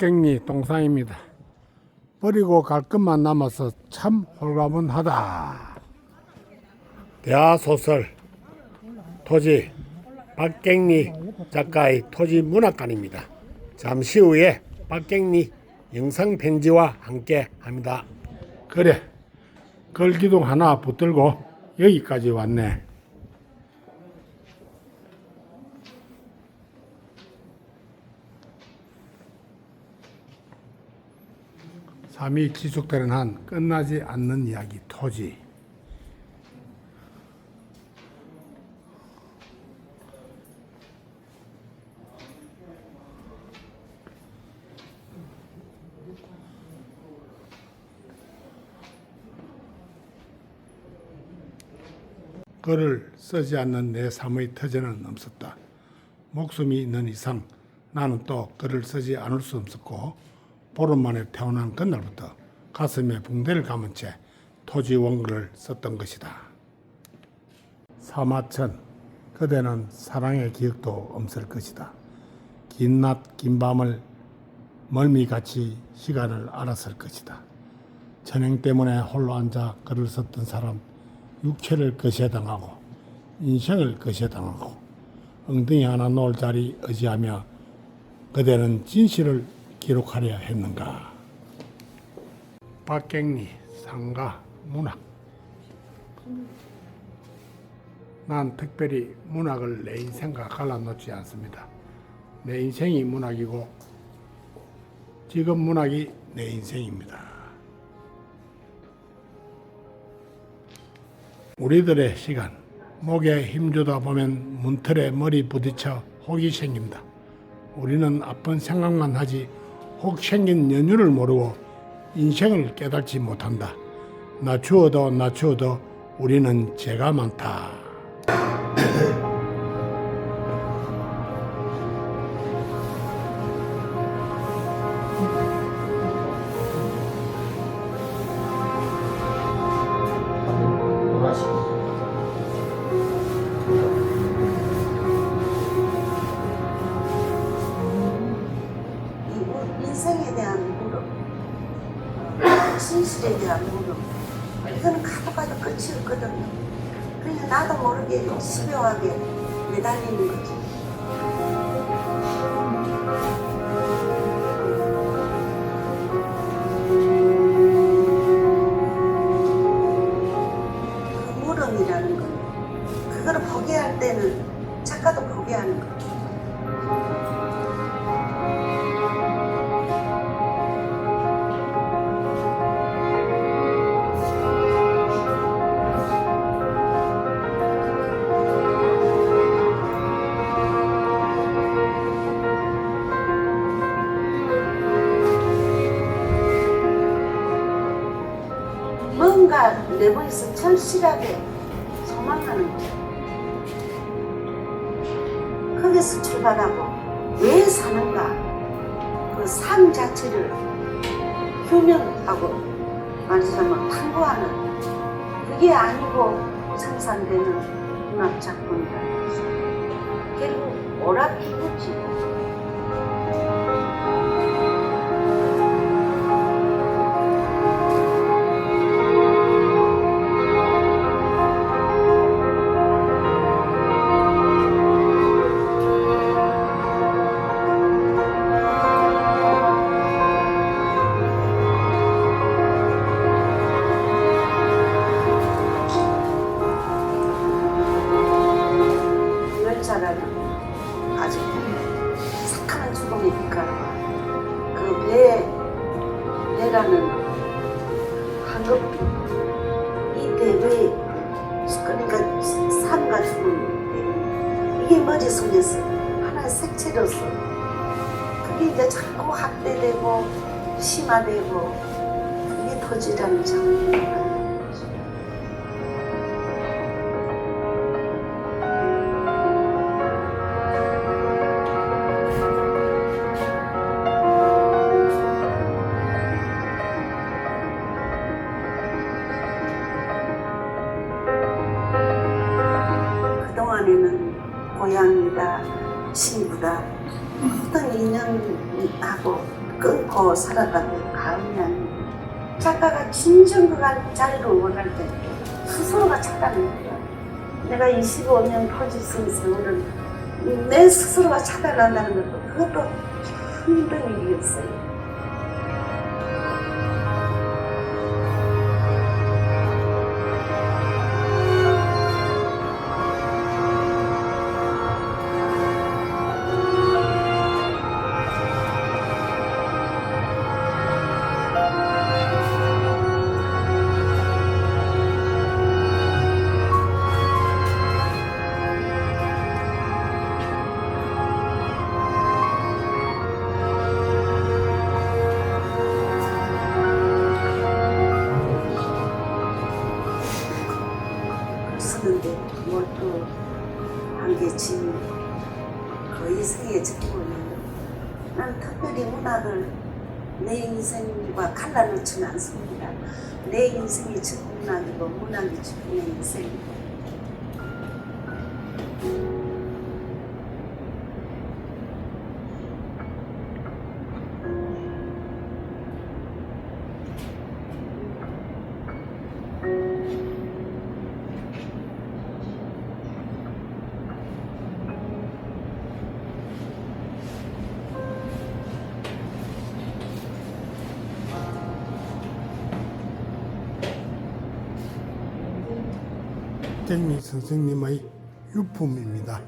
박갱리 동상입니다. 버리고 갈 것만 남아서 참 홀가분하다. 대하소설 토지 박갱리 작가의 토지 문학관입니다. 잠시 후에 박갱리 영상 편지와 함께 합니다. 그래, 걸기둥 하나 붙들고 여기까지 왔네. 삶이 지속되는 한 끝나지 않는 이야기 토지. 글을 쓰지 않는 내 삶의 터전은 없었다. 목숨이 있는 이상 나는 또 글을 쓰지 않을 수 없었고 보름 만에 태어난 그날부터 가슴에 붕대를 감은 채 토지 원글을 썼던 것이다. 사마천 그대는 사랑의 기억도 없을 것이다. 긴 낮 긴 밤을 멀미같이 시간을 알았을 것이다. 전행 때문에 홀로 앉아 글을 썼던 사람 육체를 거셔당하고 인생을 거셔당하고 엉덩이 하나 놓을 자리 의지하며 그대는 진실을 기록하려 했는가? 박갱리 상가 문학 난 특별히 문학을 내 인생과 갈라놓지 않습니다. 내 인생이 문학이고 지금 문학이 내 인생입니다. 우리들의 시간 목에 힘주다 보면 문틀에 머리 부딪혀 혹이 생깁니다. 우리는 아픈 생각만 하지 혹 생긴 연유를 모르고 인생을 깨닫지 못한다. 낮추어도 낮추어도 우리는 죄가 많다. 이 무- 인생에 대한 물음, 진실에 대한 물음, 이거는 가도 가도 끝이 없거든요. 그냥 나도 모르게 집요하게 매달리는 거지. 내부에서 절실하게 소망하는. 거기서 출발하고 왜 사는가? 그 삶 자체를 규명하고 말하자면 탐구하는 그게 아니고 생산되는 문학 작품이라는 것이 결국 오락기구지 황금 이 배의 그러니까 삶과 죽음 이게 머릿속에서 하나의 색채로서 그게 이제 자꾸 확대되고 심화되고 그게 터지라는 고향이다, 인연하고 끊고 과언이 아니고 작가가 진정 그 자리를 원할 때 스스로가 찾아내는 거야. 내가 25년 포지 쓴 세월을 내 스스로가 찾아낸다는 것도 그것도 참 힘든 일이었어요. 뭘또 한계치 거의 생애 전부는 난 특별히 문학을 내 인생과 갈라놓지는 않습니다. 내 인생이 전부 문학이고 문학이 내 인생이고 땡미 선생님의 유품입니다.